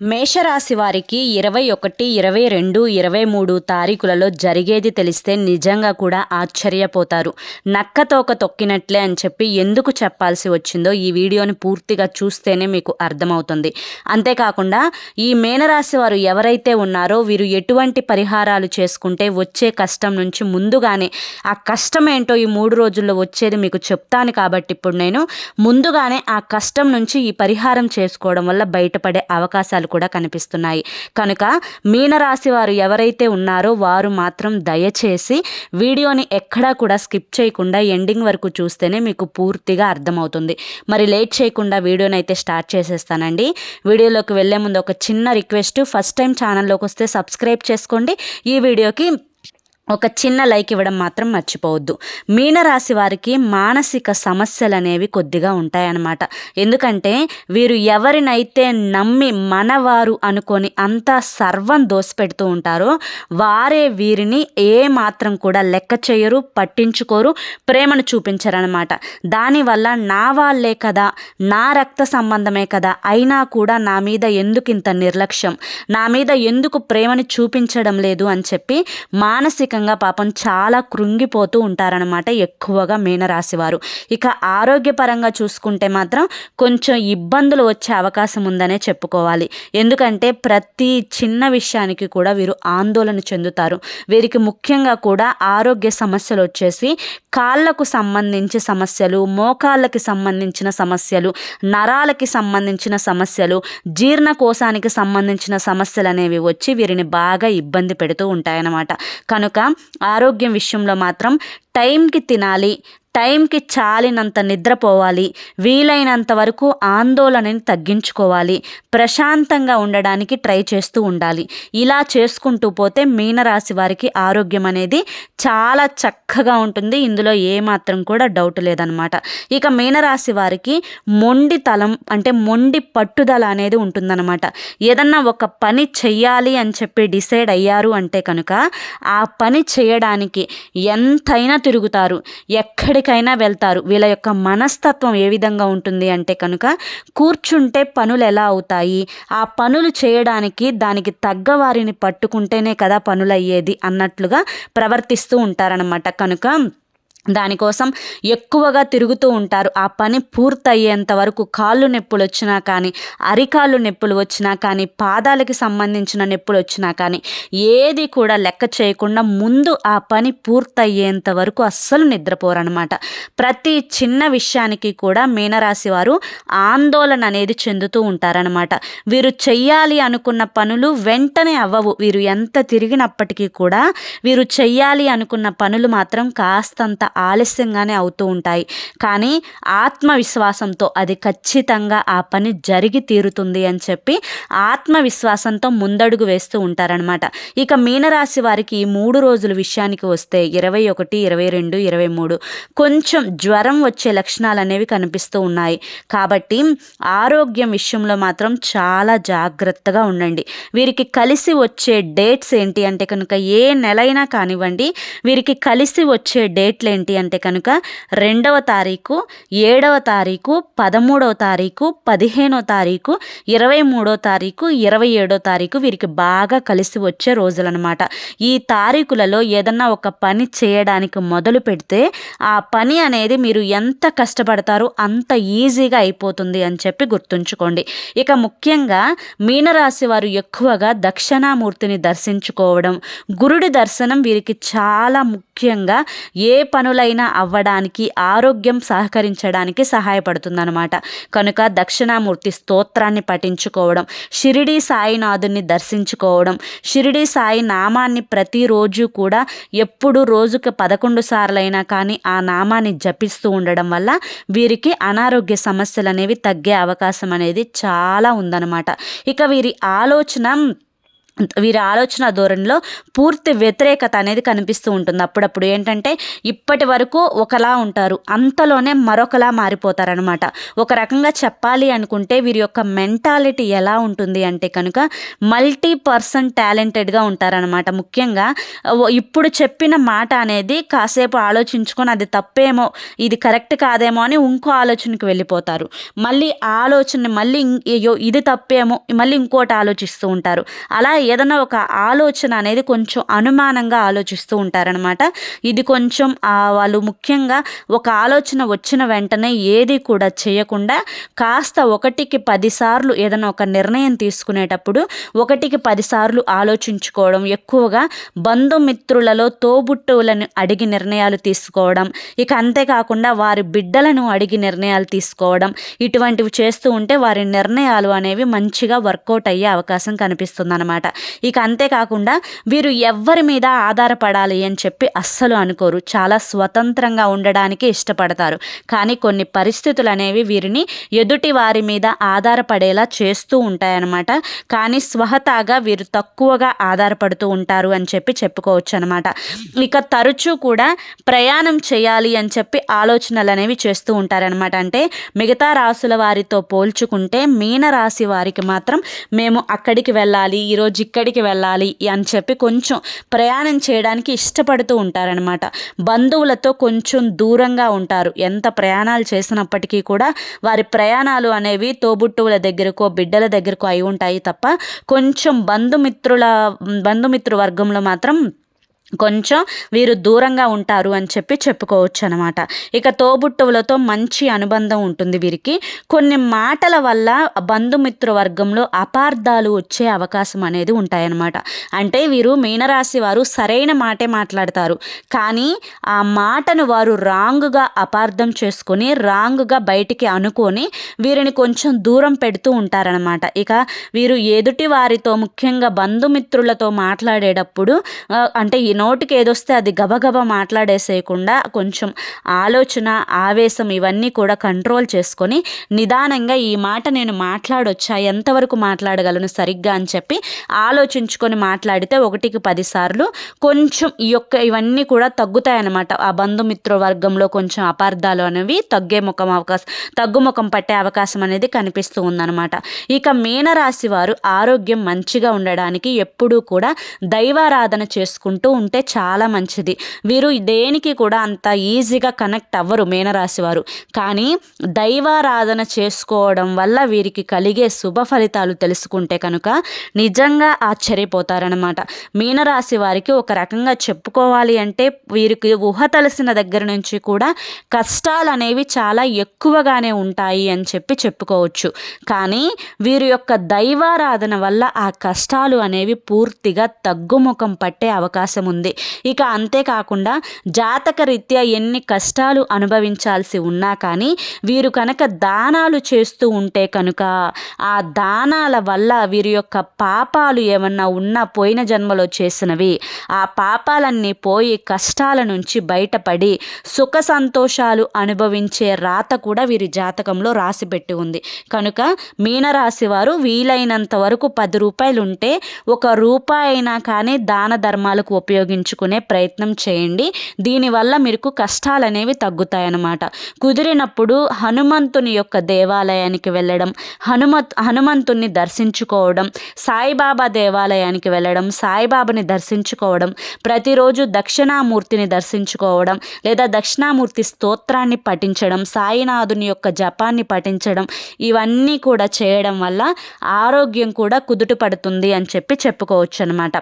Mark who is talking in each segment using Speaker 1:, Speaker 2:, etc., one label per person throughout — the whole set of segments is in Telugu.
Speaker 1: మేషరాశి వారికి ఇరవై ఒకటి ఇరవై రెండు ఇరవై మూడు తారీఖులలో జరిగేది తెలిస్తే నిజంగా కూడా ఆశ్చర్యపోతారు. నక్కతోక తొక్కినట్లే అని చెప్పి ఎందుకు చెప్పాల్సి వచ్చిందో ఈ వీడియోని పూర్తిగా చూస్తేనే మీకు అర్థమవుతుంది. అంతేకాకుండా ఈ మేనరాశి వారు ఎవరైతే ఉన్నారో వీరు ఎటువంటి పరిహారాలు చేసుకుంటే వచ్చే కష్టం నుంచి ముందుగానే ఆ కష్టం ఏంటో ఈ మూడు రోజుల్లో వచ్చేది మీకు చెప్తాను కాబట్టి ఇప్పుడు నేను ముందుగానే ఆ కష్టం నుంచి ఈ పరిహారం చేసుకోవడం వల్ల బయటపడే అవకాశాలు కూడా కనిపిస్తున్నాయి. కనుక మీనరాశి వారు ఎవరైతే ఉన్నారో వారు మాత్రం దయచేసి వీడియోని ఎక్కడా కూడా స్కిప్ చేయకుండా ఎండింగ్ వరకు చూస్తేనే మీకు పూర్తిగా అర్థమవుతుంది. మరి లేట్ చేయకుండా వీడియోని అయితే స్టార్ట్ చేసేస్తానండి. వీడియోలోకి వెళ్ళే ముందు ఒక చిన్న రిక్వెస్ట్. ఫస్ట్ టైం ఛానల్లోకి వస్తే సబ్స్క్రైబ్ చేసుకోండి. ఈ వీడియోకి ఒక చిన్న లైక్ ఇవ్వడం మాత్రం మర్చిపోవద్దు. మీనరాశి వారికి మానసిక సమస్యలు అనేవి కొద్దిగా ఉంటాయన్నమాట. ఎందుకంటే వీరు ఎవరినైతే నమ్మి మనవారు అనుకొని అంతా సర్వం దోసిపెడుతూ ఉంటారో వారే వీరిని ఏ మాత్రం కూడా లెక్క చేయరు పట్టించుకోరు ప్రేమను చూపించరనమాట దానివల్ల నా వాళ్ళే కదా నా రక్త సంబంధమే కదా అయినా కూడా నా మీద ఎందుకు ఇంత నిర్లక్ష్యం? నా మీద ఎందుకు ప్రేమని చూపించడం లేదు అని చెప్పి మానసిక మానసికంగా పాపం చాలా కృంగిపోతూ ఉంటారనమాట ఎక్కువగా మీనరాశి వారు ఇక ఆరోగ్యపరంగా చూసుకుంటే మాత్రం కొంచెం ఇబ్బందులు వచ్చే అవకాశం ఉందనే చెప్పుకోవాలి. ఎందుకంటే ప్రతి చిన్న విషయానికి కూడా వీరు ఆందోళన చెందుతారు. వీరికి ముఖ్యంగా కూడా ఆరోగ్య సమస్యలు వచ్చేసి కాళ్ళకు సంబంధించి సమస్యలు మోకాళ్ళకి సంబంధించిన సమస్యలు నరాలకి సంబంధించిన సమస్యలు జీర్ణకోశానికి సంబంధించిన సమస్యలు అనేవి వచ్చి వీరిని బాగా ఇబ్బంది పెడుతూ ఉంటాయన్నమాట. కనుక ఆరోగ్యం విషయంలో మాత్రం టైంకి తినాలి. టైంకి చాలినంత నిద్రపోవాలి. వీలైనంత వరకు ఆందోళనని తగ్గించుకోవాలి. ప్రశాంతంగా ఉండడానికి ట్రై చేస్తూ ఉండాలి. ఇలా చేసుకుంటూ పోతే మీనరాశి వారికి ఆరోగ్యం అనేది చాలా చక్కగా ఉంటుంది. ఇందులో ఏమాత్రం కూడా డౌట్ లేదనమాట. ఇక మీనరాశి వారికి మొండి తలం అంటే మొండి పట్టుదల అనేది ఉంటుందన్నమాట ఏదన్నా ఒక పని చెయ్యాలి అని చెప్పి డిసైడ్ అయ్యారు అంటే కనుక ఆ పని చేయడానికి ఎంతైనా తిరుగుతారు. ఎక్కడ ఎక్కడికైనా వెళ్తారు. వీళ్ళ యొక్క మనస్తత్వం ఏ విధంగా ఉంటుంది అంటే కనుక కూర్చుంటే పనులు ఎలా అవుతాయి? ఆ పనులు చేయడానికి దానికి తగ్గ వారిని పట్టుకుంటేనే కదా పనులు అయ్యేది అన్నట్లుగా ప్రవర్తిస్తూ ఉంటారనమాట కనుక దానికోసం ఎక్కువగా తిరుగుతూ ఉంటారు. ఆ పని పూర్తయ్యేంత వరకు కాళ్ళు నొప్పులు వచ్చినా కానీ అరికాళ్ళు నొప్పులు వచ్చినా కానీ పాదాలకి సంబంధించిన నొప్పులు వచ్చినా కానీ ఏది కూడా లెక్క చేయకుండా ముందు ఆ పని పూర్తయ్యేంత వరకు అస్సలు నిద్రపోరనమాట ప్రతి చిన్న విషయానికి కూడా మీనరాశి వారు ఆందోళన అనేది చెందుతూ ఉంటారనమాట వీరు చెయ్యాలి అనుకున్న పనులు వెంటనే అవ్వవు. వీరు ఎంత తిరిగినప్పటికీ కూడా వీరు చెయ్యాలి అనుకున్న పనులు మాత్రం కాస్తంత ఆలస్యంగానే అవుతూ ఉంటాయి. కానీ ఆత్మవిశ్వాసంతో అది ఖచ్చితంగా ఆ పని జరిగి తీరుతుంది అని చెప్పి ఆత్మవిశ్వాసంతో ముందడుగు వేస్తూ ఉంటారనమాట ఇక మీనరాశి వారికి ఈ మూడు రోజుల విషయానికి వస్తే ఇరవై ఒకటి ఇరవై రెండు ఇరవై మూడు కొంచెం జ్వరం వచ్చే లక్షణాలు అనేవి కనిపిస్తూ ఉన్నాయి. కాబట్టి ఆరోగ్యం విషయంలో మాత్రం చాలా జాగ్రత్తగా ఉండండి. వీరికి కలిసి వచ్చే డేట్స్ ఏంటి అంటే కనుక ఏ నెలైనా కానివ్వండి వీరికి కలిసి వచ్చే డేట్లు ఏంటి అంటే కనుక రెండవ తారీఖు ఏడవ తారీఖు పదమూడవ తారీఖు పదిహేనో తారీఖు ఇరవై మూడో తారీఖు ఇరవై ఏడో తారీఖు వీరికి బాగా కలిసి వచ్చే రోజులన్నమాట. ఈ తారీఖులలో ఏదన్నా ఒక పని చేయడానికి మొదలు పెడితే ఆ పని అనేది మీరు ఎంత కష్టపడతారో అంత ఈజీగా అయిపోతుంది అని చెప్పి గుర్తుంచుకోండి. ఇక ముఖ్యంగా మీనరాశి వారు ఎక్కువగా దక్షిణామూర్తిని దర్శించుకోవడం గురుడి దర్శనం వీరికి చాలా ముఖ్యంగా ఏ పనులైనా అవ్వడానికి ఆరోగ్యం సహకరించడానికి సహాయపడుతుందన్నమాట. కనుక దక్షిణామూర్తి స్తోత్రాన్ని పఠించుకోవడం షిరిడి సాయినాథుని దర్శించుకోవడం షిరిడి సాయి నామాన్ని ప్రతిరోజు కూడా ఎప్పుడు రోజుకి పదకొండు సార్లైనా కానీ ఆ నామాన్ని జపిస్తూ ఉండడం వల్ల వీరికి అనారోగ్య సమస్యలు అనేవి తగ్గే అవకాశం అనేది చాలా ఉందన్నమాట. ఇక వీరి ఆలోచన వీరి ఆలోచన ధోరణిలో పూర్తి వ్యతిరేకత అనేది కనిపిస్తూ ఉంటుంది. అప్పుడప్పుడు ఏంటంటే ఇప్పటి వరకు ఒకలా ఉంటారు. అంతలోనే మరొకలా మారిపోతారనమాట ఒక రకంగా చెప్పాలి అనుకుంటే వీరి యొక్క మెంటాలిటీ ఎలా ఉంటుంది అంటే కనుక మల్టీ పర్సన్ టాలెంటెడ్గా ఉంటారనమాట ముఖ్యంగా ఇప్పుడు చెప్పిన మాట అనేది కాసేపు ఆలోచించుకొని అది తప్పేమో ఇది కరెక్ట్ కాదేమో అని ఇంకో ఆలోచనకి వెళ్ళిపోతారు. మళ్ళీ ఆలోచన మళ్ళీ ఇది తప్పేమో మళ్ళీ ఇంకోటి ఆలోచిస్తూ ఉంటారు. అలా ఏదైనా ఒక ఆలోచన అనేది కొంచెం అనుమానంగా ఆలోచిస్తూ ఉంటారనమాట ఇది కొంచెం వాళ్ళు ముఖ్యంగా ఒక ఆలోచన వచ్చిన వెంటనే ఏది కూడా చేయకుండా కాస్త ఒకటికి పదిసార్లు ఏదైనా ఒక నిర్ణయం తీసుకునేటప్పుడు ఒకటికి పదిసార్లు ఆలోచించుకోవడం ఎక్కువగా బంధుమిత్రులలో తోబుట్టువులను అడిగి నిర్ణయాలు తీసుకోవడం ఇక అంతేకాకుండా వారి బిడ్డలను అడిగి నిర్ణయాలు తీసుకోవడం ఇటువంటివి చేస్తూ ఉంటే వారి నిర్ణయాలు అనేవి మంచిగా వర్కౌట్ అయ్యే అవకాశం కనిపిస్తుంది అనమాట ఇక అంతేకాకుండా వీరు ఎవ్వరి మీద ఆధారపడాలి అని చెప్పి అస్సలు అనుకోరు. చాలా స్వతంత్రంగా ఉండడానికి ఇష్టపడతారు. కానీ కొన్ని పరిస్థితులు అనేవి వీరిని ఎదుటి వారి మీద ఆధారపడేలా చేస్తూ ఉంటాయన్నమాట. కానీ స్వహతాగా వీరు తక్కువగా ఆధారపడుతూ ఉంటారు అని చెప్పి చెప్పుకోవచ్చు అనమాట ఇక తరచూ కూడా ప్రయాణం చేయాలి అని చెప్పి ఆలోచనలు అనేవి చేస్తూ ఉంటారనమాట అంటే మిగతా రాసుల వారితో పోల్చుకుంటే మీన రాశి వారికి మాత్రం మేము అక్కడికి వెళ్ళాలి ఈరోజు ఇక్కడికి వెళ్ళాలి అని చెప్పి కొంచెం ప్రయాణం చేయడానికి ఇష్టపడుతూ ఉంటారనమాట బంధువులతో కొంచెం దూరంగా ఉంటారు. ఎంత ప్రయాణాలు చేసినప్పటికీ కూడా వారి ప్రయాణాలు అనేవి తోబుట్టువుల దగ్గరకో బిడ్డల దగ్గరకో అయి ఉంటాయి తప్ప కొంచెం బంధుమిత్రుల బంధుమిత్రు వర్గంలో మాత్రం కొంచెం వీరు దూరంగా ఉంటారు అని చెప్పి చెప్పుకోవచ్చు అనమాట ఇక తోబుట్టువులతో మంచి అనుబంధం ఉంటుంది వీరికి. కొన్ని మాటల వల్ల బంధుమిత్ర వర్గంలో అపార్థాలు వచ్చే అవకాశం అనేది ఉంటాయన్నమాట అంటే వీరు మీనరాశి వారు సరైన మాటే మాట్లాడతారు. కానీ ఆ మాటను వారు రాంగ్గా అపార్థం చేసుకొని రాంగ్గా బయటికి అనుకొని వీరిని కొంచెం దూరం పెడుతూ ఉంటారనమాట. ఇక వీరు ఎదుటి వారితో ముఖ్యంగా బంధుమిత్రులతో మాట్లాడేటప్పుడు అంటే నోటికి ఏదొస్తే అది గబగబా మాట్లాడేసేయకుండా కొంచెం ఆలోచన ఆవేశం ఇవన్నీ కూడా కంట్రోల్ చేసుకొని నిదానంగా ఈ మాట నేను మాట్లాడొచ్చా ఎంతవరకు మాట్లాడగలను సరిగ్గా అని చెప్పి ఆలోచించుకొని మాట్లాడితే ఒకటికి పదిసార్లు కొంచెం ఈ యొక్క ఇవన్నీ కూడా తగ్గుతాయన్నమాట. ఆ బంధుమిత్ర వర్గంలో కొంచెం అపార్థాలు అనేవి తగ్గే ముఖం అవకాశం తగ్గుముఖం పట్టే అవకాశం అనేది కనిపిస్తూ ఉందన్నమాట. ఇక మీనరాశి వారు ఆరోగ్యం మంచిగా ఉండడానికి ఎప్పుడూ కూడా దైవారాధన చేసుకుంటూ ఉంటే చాలా మంచిది. వీరు దేనికి కూడా అంత ఈజీగా కనెక్ట్ అవ్వరు మీనరాశి వారు. కానీ దైవారాధన చేసుకోవడం వల్ల వీరికి కలిగే శుభ ఫలితాలు తెలుసుకుంటే కనుక నిజంగా ఆశ్చర్యపోతారనమాట మీనరాశి వారికి ఒక రకంగా చెప్పుకోవాలి అంటే వీరికి ఊహ తెలిసిన దగ్గర నుంచి కూడా కష్టాలు అనేవి చాలా ఎక్కువగానే ఉంటాయి అని చెప్పి చెప్పుకోవచ్చు. కానీ వీరి యొక్క దైవారాధన వల్ల ఆ కష్టాలు అనేవి పూర్తిగా తగ్గుముఖం పట్టే అవకాశం ఉంది. ఉంది. ఇక అంతేకాకుండా జాతక రీత్యా ఎన్ని కష్టాలు అనుభవించాల్సి ఉన్నా కానీ వీరు కనుక దానాలు చేస్తూ ఉంటే కనుక ఆ దానాల వల్ల వీరి యొక్క పాపాలు ఏమన్నా ఉన్నా పోయిన జన్మలో చేసినవి. ఆ పాపాలన్నీ పోయి కష్టాల నుంచి బయటపడి సుఖ సంతోషాలు అనుభవించే రాత కూడా వీరి జాతకంలో రాసిపెట్టి ఉంది. కనుక మీనరాశి వారు వీలైనంత వరకు పది రూపాయలు ఉంటే ఒక రూపాయి అయినా కానీ దాన ధర్మాలకు ఉపయోగ ఉపయోగించుకునే ప్రయత్నం చేయండి. దీనివల్ల మీకు కష్టాలు అనేవి తగ్గుతాయన్నమాట. కుదిరినప్పుడు హనుమంతుని యొక్క దేవాలయానికి వెళ్ళడం హనుమత్ హనుమంతుని దర్శించుకోవడం సాయిబాబా దేవాలయానికి వెళ్ళడం సాయిబాబాని దర్శించుకోవడం ప్రతిరోజు దక్షిణామూర్తిని దర్శించుకోవడం లేదా దక్షిణామూర్తి స్తోత్రాన్ని పఠించడం సాయినాథుని యొక్క జపాన్ని పఠించడం ఇవన్నీ కూడా చేయడం వల్ల ఆరోగ్యం కూడా కుదుట పడుతుంది అని చెప్పి చెప్పుకోవచ్చు అనమాట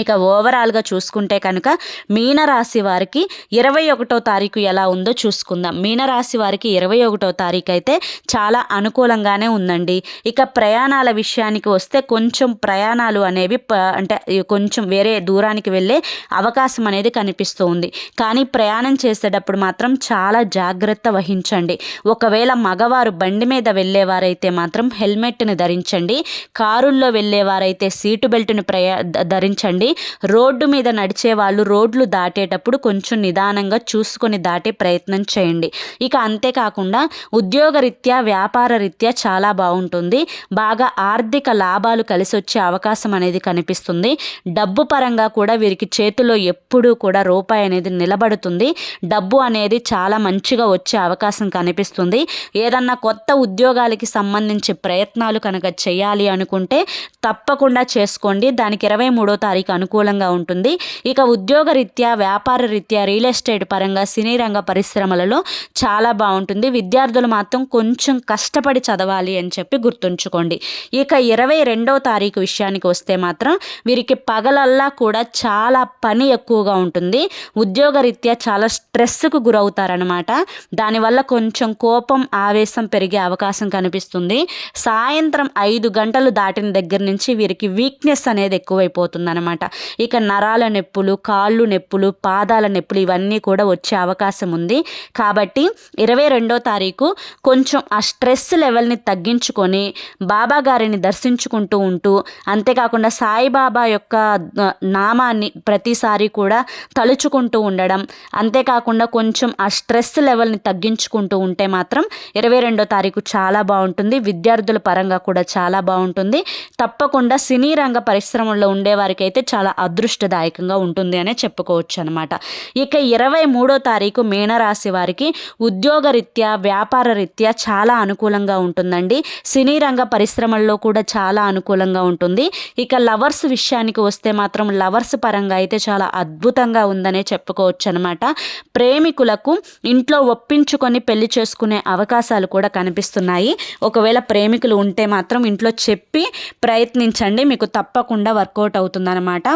Speaker 1: ఇక ఓవరాల్గా చూసుకుంటే కనుక మీనరాశి వారికి ఇరవై ఒకటో తారీఖు ఎలా ఉందో చూసుకుందాం. మీనరాశి వారికి ఇరవై ఒకటో తారీఖు అయితే చాలా అనుకూలంగానే ఉందండి. ఇక ప్రయాణాల విషయానికి వస్తే కొంచెం ప్రయాణాలు అనేవి అంటే కొంచెం వేరే దూరానికి వెళ్ళే అవకాశం అనేది కనిపిస్తూ ఉంది. కానీ ప్రయాణం చేసేటప్పుడు మాత్రం చాలా జాగ్రత్త వహించండి. ఒకవేళ మగవారు బండి మీద వెళ్ళేవారైతే మాత్రం హెల్మెట్ని ధరించండి. కారుల్లో వెళ్ళేవారైతే సీటు బెల్ట్ని ప్రయా ధరించండి. చేసుకోండి రోడ్డు మీద నడిచే వాళ్ళు రోడ్లు దాటేటప్పుడు కొంచెం నిదానంగా చూసుకొని దాటే ప్రయత్నం చేయండి. ఇక అంతేకాకుండా ఉద్యోగరీత్యా వ్యాపార రీత్యా చాలా బాగుంటుంది. బాగా ఆర్థిక లాభాలు కలిసి వచ్చే అవకాశం అనేది కనిపిస్తుంది. డబ్బు పరంగా కూడా వీరికి చేతిలో ఎప్పుడూ కూడా రూపాయి అనేది నిలబడుతుంది. డబ్బు అనేది చాలా మంచిగా వచ్చే అవకాశం కనిపిస్తుంది. ఏదన్నా కొత్త ఉద్యోగాలకి సంబంధించి ప్రయత్నాలు కనుక చేయాలి అనుకుంటే తప్పకుండా చేసుకోండి. దానికి ఇరవై మూడో తారీఖు అనుకూలంగా ఉంటుంది. ఇక ఉద్యోగ రీత్యా వ్యాపార రీత్యా రియల్ ఎస్టేట్ పరంగా సినీ రంగ పరిశ్రమలలో చాలా బాగుంటుంది. విద్యార్థులు మాత్రం కొంచెం కష్టపడి చదవాలి అని చెప్పి గుర్తుంచుకోండి. ఇక ఇరవై రెండవ తారీఖు విషయానికి వస్తే మాత్రం వీరికి పగలల్లా కూడా చాలా పని ఎక్కువగా ఉంటుంది. ఉద్యోగరీత్యా చాలా స్ట్రెస్కు గురవుతారనమాట దానివల్ల కొంచెం కోపం ఆవేశం పెరిగే అవకాశం కనిపిస్తుంది. సాయంత్రం ఐదు గంటలు దాటిన దగ్గర నుంచి వీరికి వీక్నెస్ అనేది ఎక్కువైపోతుంది అనమాట ఇక నరాల నొప్పులు కాళ్ళు నొప్పులు పాదాల నొప్పులు ఇవన్నీ కూడా వచ్చే అవకాశం ఉంది. కాబట్టి ఇరవై రెండో తారీఖు కొంచెం ఆ స్ట్రెస్ లెవెల్ని తగ్గించుకొని బాబా గారిని దర్శించుకుంటూ ఉంటూ అంతేకాకుండా సాయిబాబా యొక్క నామాన్ని ప్రతిసారి కూడా తలుచుకుంటూ ఉండడం అంతేకాకుండా కొంచెం ఆ స్ట్రెస్ లెవెల్ని తగ్గించుకుంటూ ఉంటే మాత్రం ఇరవై రెండో తారీఖు చాలా బాగుంటుంది. విద్యార్థుల పరంగా కూడా చాలా బాగుంటుంది. తప్పకుండా సినీ రంగ పరిశ్రమలో ఉండేవారికైతే చాలా అదృష్టదాయకంగా ఉంటుంది అనే చెప్పుకోవచ్చు అనమాట ఇక ఇరవై మూడో తారీఖు మీనరాశి వారికి ఉద్యోగరీత్యా వ్యాపార రీత్యా చాలా అనుకూలంగా ఉంటుందండి. సినీ రంగ పరిశ్రమల్లో కూడా చాలా అనుకూలంగా ఉంటుంది. ఇక లవర్స్ విషయానికి వస్తే మాత్రం లవర్స్ పరంగా అయితే చాలా అద్భుతంగా ఉందనే చెప్పుకోవచ్చు అనమాట ప్రేమికులకు ఇంట్లో ఒప్పించుకొని పెళ్ళి చేసుకునే అవకాశాలు కూడా కనిపిస్తున్నాయి. ఒకవేళ ప్రేమికులు ఉంటే మాత్రం ఇంట్లో చెప్పి ప్రయత్నించండి మీకు తప్పకుండా వర్కౌట్ అవుతుందన్నమాట. అనమాట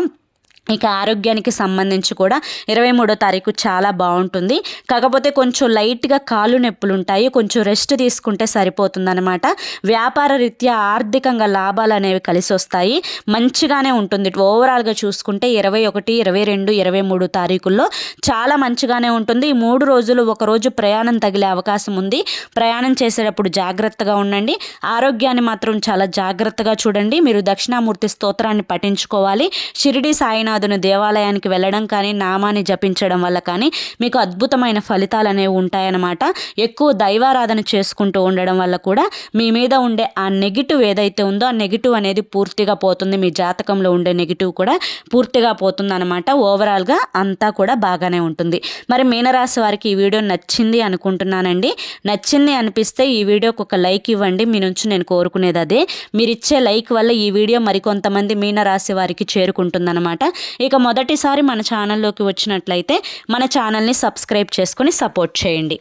Speaker 1: ఇక ఆరోగ్యానికి సంబంధించి కూడా ఇరవై మూడో తారీఖు చాలా బాగుంటుంది. కాకపోతే కొంచెం లైట్గా కాళ్ళు నొప్పులు ఉంటాయి. కొంచెం రెస్ట్ తీసుకుంటే సరిపోతుందన్నమాట. వ్యాపార రీత్యా ఆర్థికంగా లాభాలు అనేవి కలిసి వస్తాయి. మంచిగానే ఉంటుంది. ఓవరాల్గా చూసుకుంటే ఇరవై ఒకటి ఇరవై రెండు ఇరవై మూడు తారీఖుల్లో చాలా మంచిగానే ఉంటుంది. ఈ మూడు రోజులు ఒకరోజు ప్రయాణం తగిలే అవకాశం ఉంది. ప్రయాణం చేసేటప్పుడు జాగ్రత్తగా ఉండండి. ఆరోగ్యాన్ని మాత్రం చాలా జాగ్రత్తగా చూడండి. మీరు దక్షిణామూర్తి స్తోత్రాన్ని పఠించుకోవాలి. షిరిడి సాయినాథ్ సాయినాథుని దేవాలయానికి వెళ్ళడం కానీ నామాన్ని జపించడం వల్ల కానీ మీకు అద్భుతమైన ఫలితాలు అనేవి ఉంటాయన్నమాట. ఎక్కువ దైవారాధన చేసుకుంటూ ఉండడం వల్ల కూడా మీ మీద ఉండే ఆ నెగిటివ్ ఏదైతే ఉందో ఆ నెగిటివ్ అనేది పూర్తిగా పోతుంది. మీ జాతకంలో ఉండే నెగిటివ్ కూడా పూర్తిగా పోతుంది అనమాట ఓవరాల్గా అంతా కూడా బాగానే ఉంటుంది. మరి మీనరాశి వారికి ఈ వీడియో నచ్చింది అనుకుంటున్నానండి. నచ్చింది అనిపిస్తే ఈ వీడియోకి ఒక లైక్ ఇవ్వండి. మీ నుంచి నేను కోరుకునేది అదే. మీరు ఇచ్చే లైక్ వల్ల ఈ వీడియో మరికొంతమంది మీనరాశి వారికి చేరుకుంటుందన్నమాట. ఇక మొదటిసారి మన ఛానల్లోకి వచ్చినట్లయితే మన ఛానల్ని సబ్స్క్రైబ్ చేసుకొని సపోర్ట్ చేయండి.